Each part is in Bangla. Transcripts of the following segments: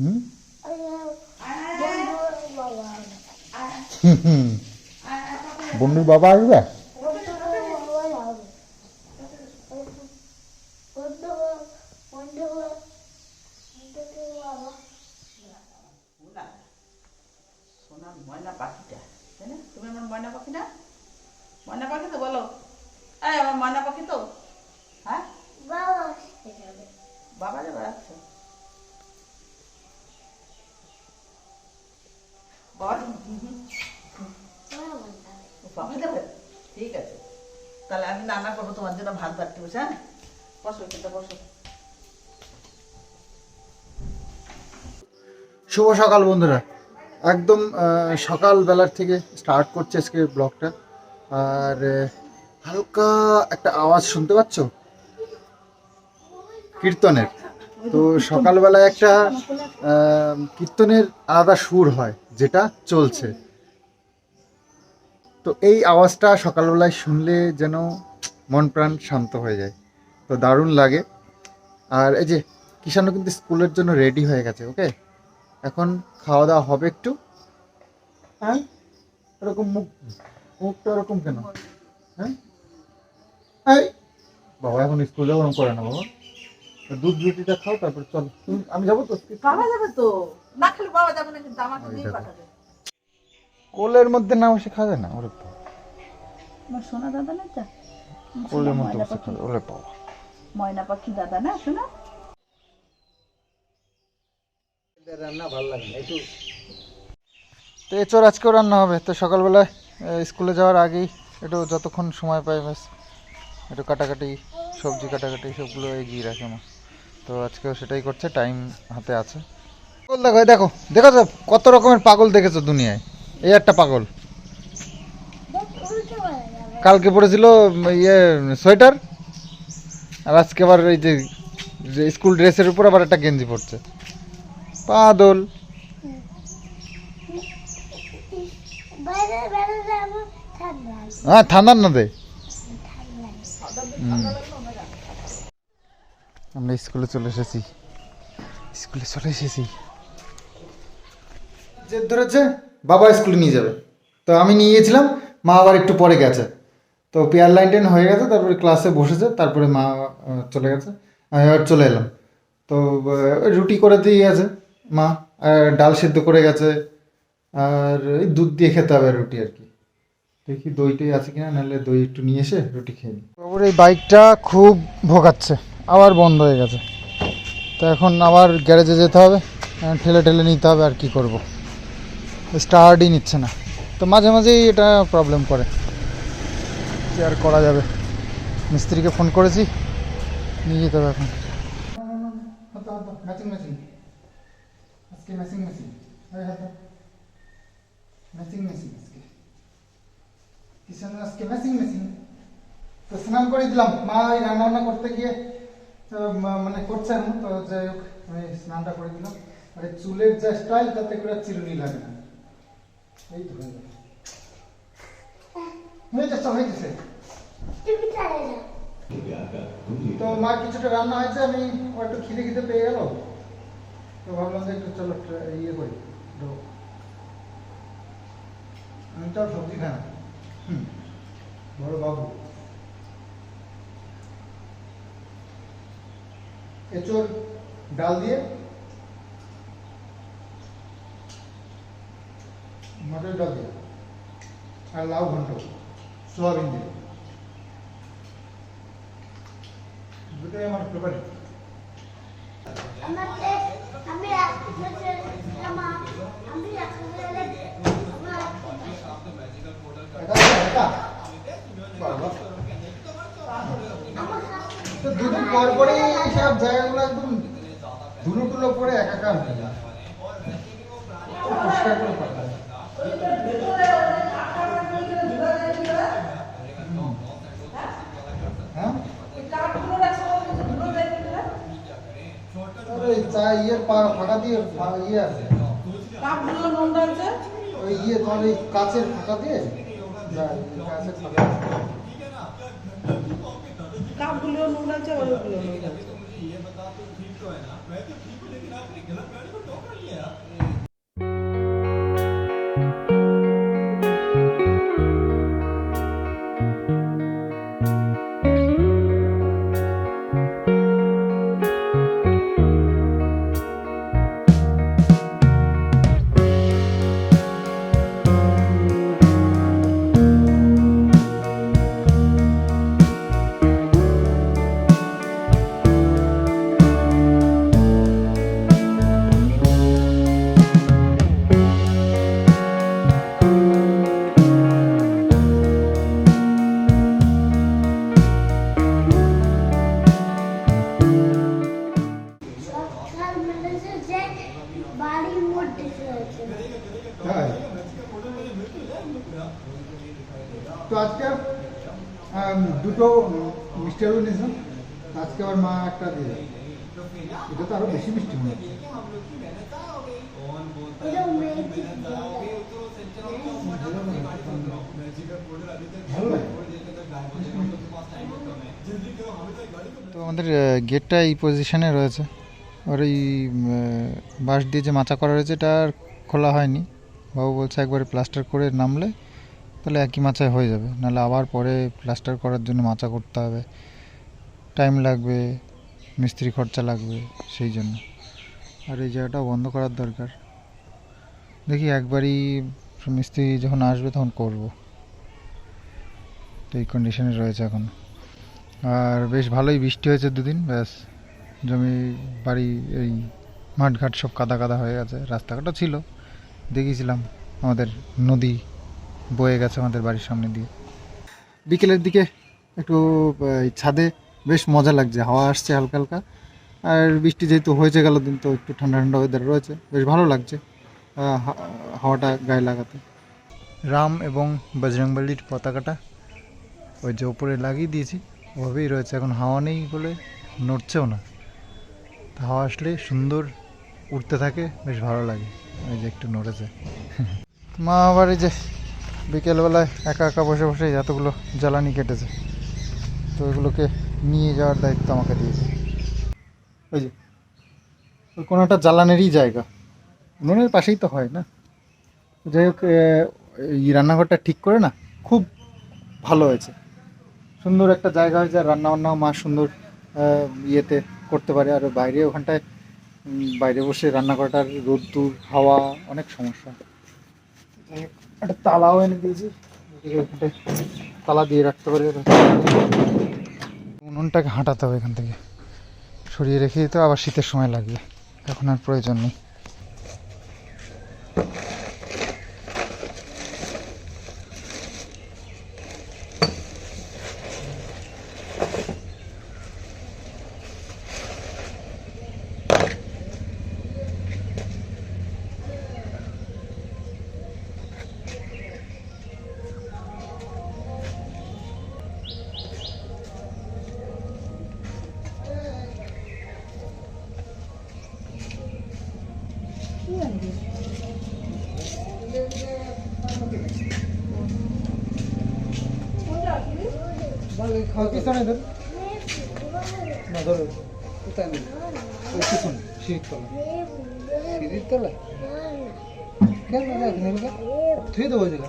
হুম বন্ধুর বাবা আসবে না সোনার ময়না পাখিটা তাই না তুমি আমার ময়না পাখি না ময়না পাখি তো বলো করব ভাত বাড়তে বসে হ্যাঁ? বসো কিন্তু বসো। শুভ সকাল বন্ধুরা। একদম আহ, সকালবেলার থেকে স্টার্ট করছে আজকে ব্লগটা আর হালকা একটা আওয়াজ শুনতে পাচ্ছ? কীর্তনের। তো সকালবেলায় একটা কীর্তনের আলাদা সুর হয় যেটা চলছে। তো এই আওয়াজটা সকালবেলায় শুনলে যেন মন প্রাণ শান্ত হয়ে যায়। তো দারুণ লাগে। আর এই যে কিষানও কিন্তু স্কুলের জন্য রেডি হয়ে গেছে ওকে এখন খাওয়া দাওয়া হবে একটু। হ্যাঁ? এরকম মুখ মুখটা এরকম কেন? হ্যাঁ? এই বাবা এখন স্কুলে ওরকম করে না বাবা। তো দুধ রুটিটা খাও তারপর চল। আমি যাব তো? বাবা যাবে তো? না খেলে বাবা যাবে না কিন্তু আমাকে দিয়ে পাঠাবে। কোলের মধ্যে না বসে খাবে না? ওরকম। আমার সোনা দাদা না কোলের মধ্যে বসে খাবে বাবা ময়না পাখি দাদা না শোনা তো এচোর আজকেও রান্না হবে তো সকালবেলায় স্কুলে যাওয়ার আগেই একটু যতক্ষণ সময় পাই ব্যাস একটু কাটাকাটি সবজি কাটাকাটি সবগুলো এগিয়ে রাখে মা তো আজকেও সেটাই করছে টাইম হাতে আছে। দেখো দেখো দেখো তো কত রকমের পাগল দেখেছ দুনিয়ায়। এই একটা পাগল। কালকে পড়েছিল ইয়ে সোয়েটার। আর আজকে আবার এই যে স্কুল ড্রেসের উপর আবার একটা গেঞ্জি পড়ছে পাদল। হ্যাঁ ঠান্ডার না দে। আমরা স্কুলে চলে এসেছি। স্কুলে চলে এসেছি। জেদ ধরেছে, বাবা স্কুলে নিয়ে যাবে। তো আমি নিয়ে গেছিলাম মা আবার একটু পরে গেছে। তো পেয়ার লাইন টেন হয়ে গেছে, তারপরে ক্লাসে বসেছে, তারপরে মা চলে গেছে চলে এলাম। তো রুটি করে দিয়ে গেছে মা, আর ডাল সেদ্ধ করে গেছে, আর দুধ দিয়ে খেতে হবে রুটি আর কি। দেখি দইটাই আছে কিনা, নাহলে দই একটু নিয়ে এসে রুটি খেয়ে নিই। বাবুর এই বাইকটা খুব ভোগাচ্ছে, আবার বন্ধ হয়ে গেছে। তো এখন আবার গ্যারেজে যেতে হবে ঠেলে ঠেলে নিতে হবে আর কি করব। স্টার্টই নিচ্ছে না। তো মাঝে মাঝেই এটা প্রবলেম করে। কি আর করা যাবে? মিস্ত্রিকে ফোন করেছি, নিয়ে যেতে হবে এখন। কিষান আজকে তো স্নান করে দিলাম। মা ওই রান্না করতে গিয়ে মানে করছে এখন। তো যাই হোক, আমি স্নানটা করে দিলাম। আর চুলের যা স্টাইল তাতে করে চিরুনি লাগে না। এই গেল। হয়ে যাচ্ছে হয়ে গেছে। তো মা কিছুটা রান্না হয়েছে আমি একটু খিদে খিদে পেয়ে গেল। তো ভাবলাম যে একটু চলো ইয়ে করি আমি আর সবজি খাই না। হুম বড় বাবু। এঁচোর ডাল দিয়ে। মটর ডাল দিয়ে। আর লাউ ঘন্ট। সোয়াবিন দিয়ে দুটোই আমার ফেভারিট দুদিন পর পরে সব জায়গাগুলো একদম ধুলো টুলো পরে একাকার হয়ে যায়। পরিষ্কার করে পাঠায় তা ইয়ের পা ফাঁকা দিয়ে ইয়ে আছে। কাঠগুলো নোংরা আছে? ওই ইয়ে তোমার ওই কাচের ফাঁকা দিয়ে? না কাচের আছে তো আমাদের গেটটা এই পজিশনে রয়েছে। আর এই বাঁশ দিয়ে যে মাচা করা রয়েছে, এটা আর খোলা হয়নি। বাবু বলছে একবারে প্লাস্টার করে নামলে তাহলে একই মাচায় হয়ে যাবে। নাহলে আবার পরে প্লাস্টার করার জন্য মাচা করতে হবে। টাইম লাগবে, মিস্ত্রি খরচা লাগবে, সেই জন্য। আর এই জায়গাটা বন্ধ করার দরকার। দেখি একবারই মিস্ত্রি যখন আসবে তখন করব। তো এই কন্ডিশনে রয়েছে এখন। আর বেশ ভালোই বৃষ্টি হয়েছে দুদিন, ব্যাস। জমি, বাড়ি, এই মাঠঘাট সব কাদা কাদা হয়ে গেছে। রাস্তাঘাটও ছিল। দেখিয়েছিলাম আমাদের নদী বয়ে গেছে আমাদের বাড়ির সামনে দিয়ে। বিকেলের দিকে একটু ছাদে বেশ মজা লাগছে, হাওয়া আসছে হালকা হালকা। আর বৃষ্টি যেহেতু হয়েছে গেল দিন, তো একটু ঠান্ডা ঠান্ডা ওয়েদার রয়েছে। বেশ ভালো লাগছে হাওয়াটা গায়ে লাগাতে। রাম এবং বজরংবলির পতাকাটা ওই যে ওপরে লাগিয়ে দিয়েছি, ওভাবেই রয়েছে। এখন হাওয়া নেই বলে নড়ছেও না। হাওয়া আসলে সুন্দর উঠতে থাকে, বেশ ভালো লাগে। ওই যে একটু নড়েছে। মা আবার যে বিকেলবেলায় একা একা বসে বসে এতগুলো জ্বালানি কেটেছে। তো এগুলোকে নিয়ে যাওয়ার দায়িত্ব আমাকে দিয়েছে। ওই যে, ওই কোনো একটা জ্বালানেরই জায়গা। উনুনের পাশেই তো হয় না। যাই হোক এই রান্নাঘরটা ঠিক করে না, খুব ভালো হয়েছে। সুন্দর একটা জায়গা হয়েছে আর রান্না বান্নাও মা সুন্দর ইয়েতে করতে পারে। আর বাইরে ওখানটায় বাইরে বসে রান্না করাটার রোদ্দুর, হাওয়া অনেক সমস্যা। একটা তালাও এনে দিয়েছি। তালা দিয়ে রাখতে পারে উনুনটাকে হাঁটাতে হবে এখান থেকে। সরিয়ে রেখে দিতে আবার শীতের সময় লাগবে। এখন আর প্রয়োজন নেই। নেই ধর না। ধরো কোথায় নেই ওই পিছনে সিঁড়ির তলা কেন দেখ থুয়ে দেবো জায়গা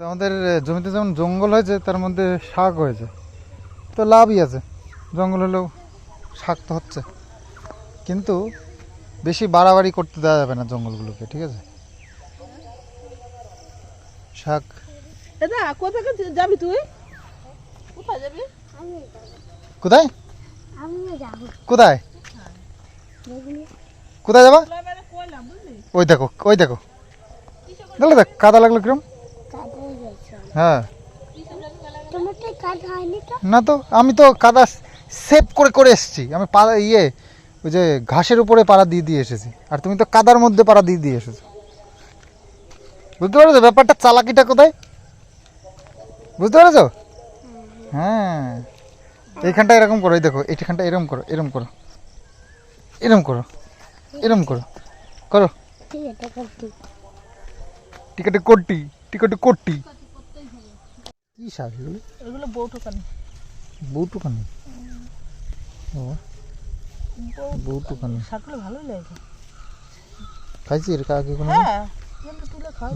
তো আমাদের জমিতে যেমন জঙ্গল হয়েছে তার মধ্যে শাক হয়েছে। তো লাভই আছে। জঙ্গল হলেও শাক তো হচ্ছে। কিন্তু বেশি বাড়াবাড়ি করতে দেওয়া যাবে না জঙ্গলগুলোকে ঠিক আছে? শাক। দাদা কোথায় যাবি তুই? কোথায় যাবি? কোথায়? কোথায়? কোথায় যাবা? মানে ওই দেখো ওই দেখো। দেখলে দেখ কাদা লাগল কিরম? হ্যাঁ। না তো আমি তো কাদা সেভ করে করে এসেছি। আমি পাড়া ইয়ে ওই যে ঘাসের উপরে পাড়া দিয়ে দিয়ে এসেছি। আর তুমি তো কাদার মধ্যে পাড়া দিয়ে দিয়ে এসেছ। বুঝতে পেরেছ? ব্যাপারটা চালাকিটা কোথায়? বুঝতে পেরেছ? হ্যাঁ। এইখানটা এরকম করো এই দেখো এইখানটা এরকম করো এরম করো। এরম করো এরম করো। করো। টিকেটে কোটি টিকেটে কোটি কি শাক এগুলো? এগুলো বউঠোকানি বউটুকানি বাবা বউটুকানি শাকগুলো ভালোই লাগে। খাইছি এর আগে কোনো? হ্যাঁ খাও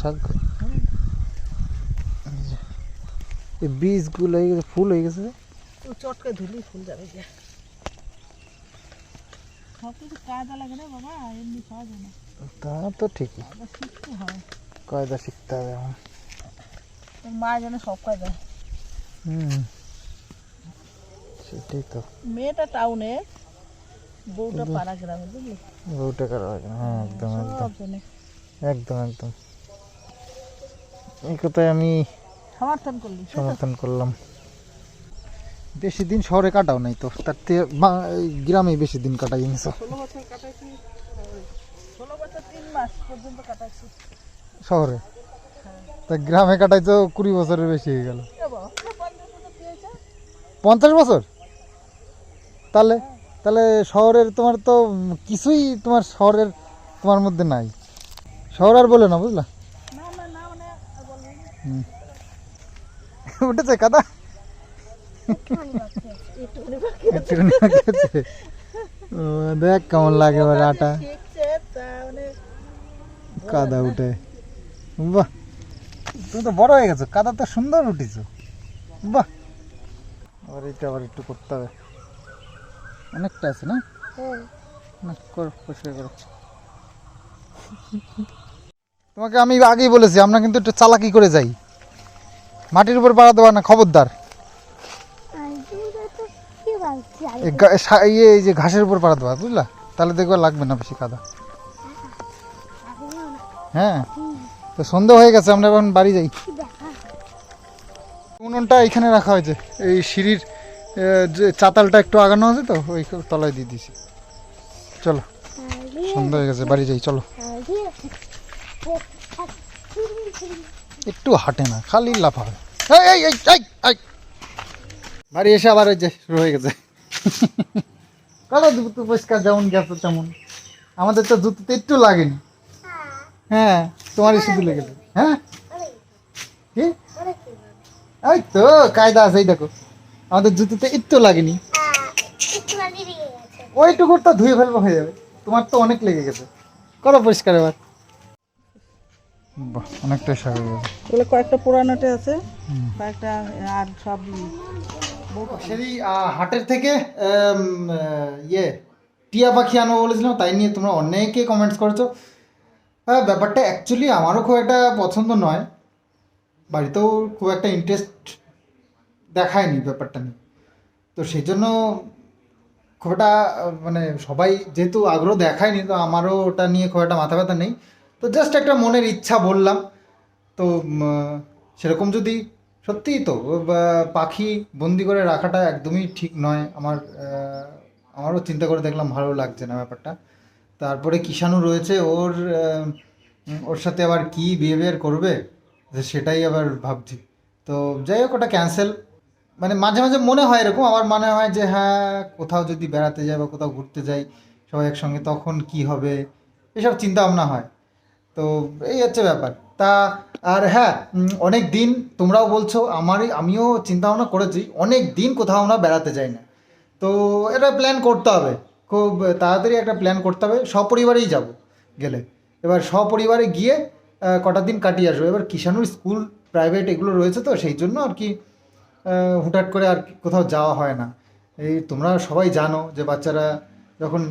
শাক? এই বীজগুলো হয়ে গেছে ফুল হয়ে গেছে চটকে ধুলি ফুল যাবে তা তো ঠিকই। হয়। কায়দা শিখতে হবে তোর মা যেন সব কাজ হুম। সেটাই তো। মেয়েটা টাউনে বউটা পাড়া গ্রামে বুঝলি? বউটা করা হয় একদম একদম। একদম একদম। এই কথায় আমি সমর্থন করলি সমর্থন করলাম। বেশি দিন শহরে কাটাও নাই তো তার থেকে গ্রামে বেশি দিন কাটাই নিছো শহরে? তা গ্রামে কাটাই তো কুড়ি বছরের বেশি হয়ে গেল। পঞ্চাশ বছর তাহলে তাহলে শহরের তোমার তো কিছুই তোমার শহরের তোমার মধ্যে নাই। শহর আর বলে না বুঝলা? মানে। উঠেছে কাদা? দেখ কেমন লাগে আটা। মানে কাদা উঠে। বাহ। তুমি তো বড় হয়ে গেছো কাদা তো সুন্দর উঠেছো। বাহ। আবার এটা আবার একটু করতে হবে। অনেকটা আছে না? তোমাকে আমি আগেই বলেছি আমরা কিন্তু একটু চালাকি করে যাই। মাটির উপর পাড়া দেওয়া না খবরদার। ইয়ে এই যে ঘাসের উপর পাড়া দেওয়া বুঝলা? তাহলে দেখবে লাগবে না বেশি কাদা। হ্যাঁ। তো সন্ধ্যা হয়ে গেছে, আমরা এখন বাড়ি যাই। উনুনটা এখানে রাখা হয়েছে। এই সিঁড়ির যে চাতালটা একটু আগানো আছে তো, ওই তলায় দিয়ে দিয়েছি। চলো, সন্ধ্যা হয়ে গেছে, বাড়ি যাই, চলো। একটু হাঁটে না, খালি লাফা। বাড়ি এসে আবার ওই যে শুরু হয়ে গেছে। কারও জুতো পরিষ্কার, যেমন গেছে তেমন। আমাদের তো জুতোতে একটু লাগেনি। হ্যাঁ তোমারই শুধু লেগেছে হ্যাঁ? কি? এই তো কায়দা আছে এই দেখো। আমাদের জুতোতে একটু লাগেনি। ওইটুকু তো ধুয়ে ফেলব হয়ে যাবে। তোমার তো অনেক লেগে গেছে। করো পরিষ্কার এবার। বাহ অনেকটাই সারা গেছে। এগুলো কয়েকটা পুরানোটে আছে কয়েকটা আর সব সেই হাটের থেকে আহ, ইয়ে টিয়া পাখি আনব বলেছিলাম তাই নিয়ে তোমরা অনেকে কমেন্টস করেছ। হ্যাঁ ব্যাপারটা অ্যাকচুয়ালি আমারও খুব একটা পছন্দ নয়। বাড়িতেও খুব একটা ইন্টারেস্ট দেখায়নি ব্যাপারটা নিয়ে। তো সেই জন্য খুব একটা মানে সবাই যেহেতু আগ্রহ দেখায়নি, তো আমারও ওটা নিয়ে খুব একটা মাথা ব্যথা নেই। তো জাস্ট একটা মনের ইচ্ছা বললাম। তো সেরকম যদি, সত্যিই তো পাখি বন্দি করে রাখাটা একদমই ঠিক নয়। আমার আমারও চিন্তা করে দেখলাম ভালো লাগছে না ব্যাপারটা। তারপরে কিষাণু রয়েছে, ওর ওর সাথে আবার কি বিহেভিয়ার করবে সেটাই আবার ভাবছি। তো যাই হোক, ওটা ক্যান্সেল মানে মাঝে মাঝে মনে হয় এরকম আমার মনে হয় যে হ্যাঁ কোথাও যদি বেড়াতে যাই বা কোথাও ঘুরতে যাই, সবাই একসঙ্গে, তখন কি হবে? এসব চিন্তা ভাবনা হয়। তো এই হচ্ছে ব্যাপার। তা, আর হ্যাঁ অনেক দিন তোমরাও বলছো, আমারই, আমিও চিন্তা ভাবনা করেছি, অনেক দিন কোথাও আমরা বেড়াতে যাই না। তো এটা প্ল্যান করতে হবে। খুব তাড়াতাড়ি একটা প্ল্যান করতে হবে, সপরিবারেই যাব গেলে। এবার সপরিবারে গিয়ে কটা দিন কাটিয়ে আসব। এবার কিষাণুর স্কুল প্রাইভেট এগুলো রয়েছে তো, সেই জন্য আর কি হুটহাট করে আর কোথাও যাওয়া হয় না। এই তোমরা সবাই জানো যে বাচ্চারা যখন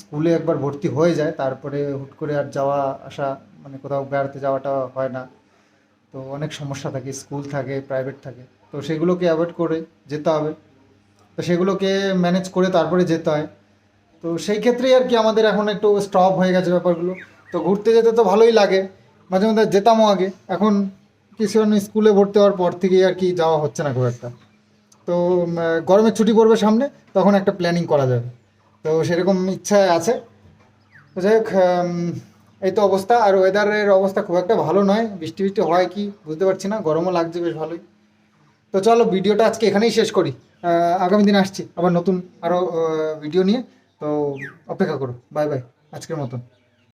স্কুলে একবার ভর্তি হয়ে যায়, তারপরে হুট করে আর যাওয়া আসা মানে কোথাও বেড়াতে যাওয়াটা হয় না। তো অনেক সমস্যা থাকে স্কুল থাকে প্রাইভেট থাকে। তো সেগুলোকে অ্যাভয়েড করে যেতে হবে। তো সেগুলোকে ম্যানেজ করে তারপরে যেতে হয়। তো সেই ক্ষেত্রেই আর কি আমাদের এখন একটু স্টপ হয়ে গেছে ব্যাপারগুলো। তো ঘুরতে যেতে তো ভালোই লাগে। মাঝে মধ্যে যেতামও আগে। এখন কিছু স্কুলে ভর্তি হওয়ার পর থেকেই আর কি যাওয়া হচ্ছে না খুব একটা। তো গরমের ছুটি পড়বে সামনে, তখন একটা প্ল্যানিং করা যাবে। তো সেরকম ইচ্ছা আছে। যাই হোক এই তো অবস্থা। আর ওয়েদারের অবস্থা খুব একটা ভালো নয়। বৃষ্টি বৃষ্টি হয় কি, বুঝতে পারছি না। গরমও লাগছে বেশ ভালোই। তো চলো, ভিডিওটা আজকে এখানেই শেষ করি। আগামী দিন আসছি। আবার নতুন আরও ভিডিও নিয়ে। তো অপেক্ষা করো বাই বাই আজকের মতন।